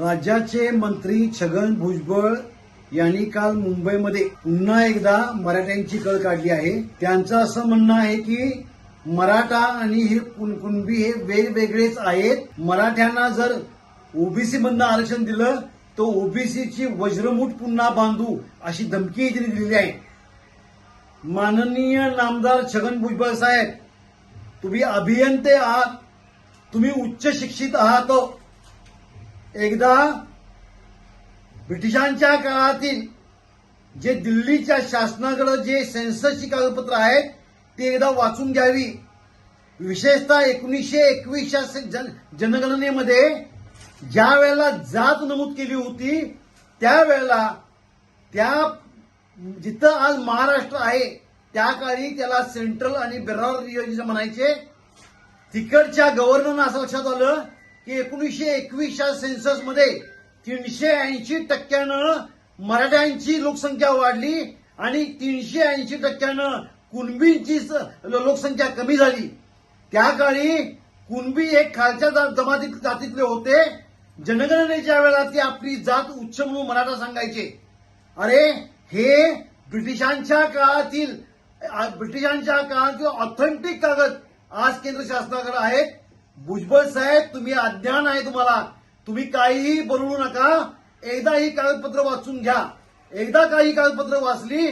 राज्याचे मंत्री छगन भुजबळ यांनी काल मुंबईमध्ये पुन्हा एकदा मराठ्यांची कळ काढली आहे. त्यांचं असं म्हणणं आहे की मराठा आणि हे कुणकुणबी हे वेगवेगळेच आहेत. मराठ्यांना जर ओबीसी मधनं आरक्षण दिलं तर ओबीसीची वज्रमूठ पुन्हा बांधू अशी धमकी त्यांनी दिलेली आहे. माननीय नामदार छगन भुजबळ साहेब तुम्ही अभियंते आहात तुम्ही उच्च शिक्षित आहात एकदा ब्रिटिशांच्या काळातील जे दिल्लीच्या शासनाकडे जे सेन्ससची कागदपत्र आहेत ते एकदा वाचून घ्यावी. विशेषतः एकोणीसशे एकवीसच्या जन जनगणनेमध्ये ज्या वेळेला जात नमूद केली होती त्यावेळेला त्या जिथं आज महाराष्ट्र आहे त्या काळी त्याला सेंट्रल आणि बेरार योजना म्हणायचे. तिकडच्या गव्हर्नरनं असं लक्षात आलं की एकोणीसशे एकवीसच्या सेन्ससमध्ये तीनशे ऐंशी टक्क्यानं मराठ्यांची लोकसंख्या वाढली आणि तीनशे ऐंशी टक्क्यानं कुणबींची लोकसंख्या कमी झाली. त्या काळी कुणबी हे खालच्या जमातीत जातीतले होते. जनगणनेच्या वेळा ती आपली जात उच्च म्हणून मराठा सांगायचे. अरे हे ब्रिटिशांच्या काळातील ब्रिटिशांच्या काळातील ऑथेंटिक कागद आज केंद्र शासनाकडे आहेत. भुजबळ साहेब तुम्ही अज्ञान आहे तुम्हाला. तुम्ही काहीही बोलू नका. एकदा ही कागदपत्र वाचून घ्या. एकदा काही कागदपत्र वाचली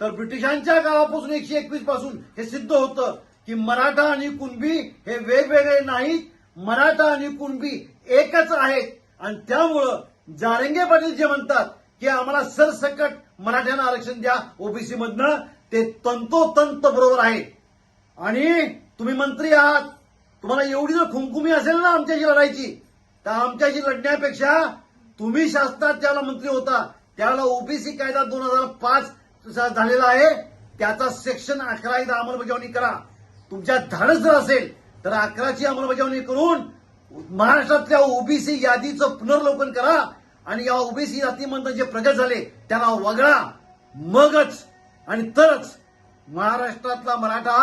तर ब्रिटिशांच्या काळापासून एकशे एकवीसपासून हे सिद्ध होतं की मराठा आणि कुणबी हे वेगवेगळे नाहीत. मराठा आणि कुणबी एकच आहेत. आणि त्यामुळं जारंगे पाटील जे म्हणतात की आम्हाला सरसकट मराठ्यांना आरक्षण द्या ओबीसी मधनं ते तंतोतंत बरोबर आहे आणि तुम्ही मंत्री आहात. तुम्हाला एवढी जर खुमखुमी असेल ना आमच्याशी लढायची तर आमच्याशी लढण्यापेक्षा तुम्ही शासनात ज्याला मंत्री होता त्याला ओबीसी कायदा दोन हजार पाच झालेला आहे त्याचा सेक्शन अकरा एकदा अंमलबजावणी करा. तुमच्या धाडस जर असेल तर अकराची अंमलबजावणी करून महाराष्ट्रातल्या ओबीसी यादीचं पुनर्लोकन करा आणि या ओबीसी जातीमंत जे प्रगत झाले त्याला वगळा. मगच आणि तरच महाराष्ट्रातला मराठा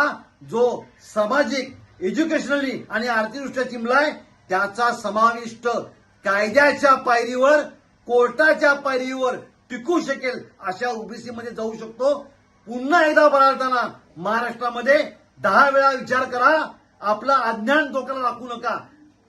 जो सामाजिक एज्युकेशनली आणि आर्थिकदृष्ट्या चिमलाय त्याचा समाविष्ट कायद्याच्या पायरीवर कोर्टाच्या पायरीवर टिकू शकेल अशा ओबीसी मध्ये जाऊ शकतो. पुन्हा एकदा बळाडताना महाराष्ट्रामध्ये दहा वेळा विचार करा. आपला अज्ञान डोक्याला राखू नका.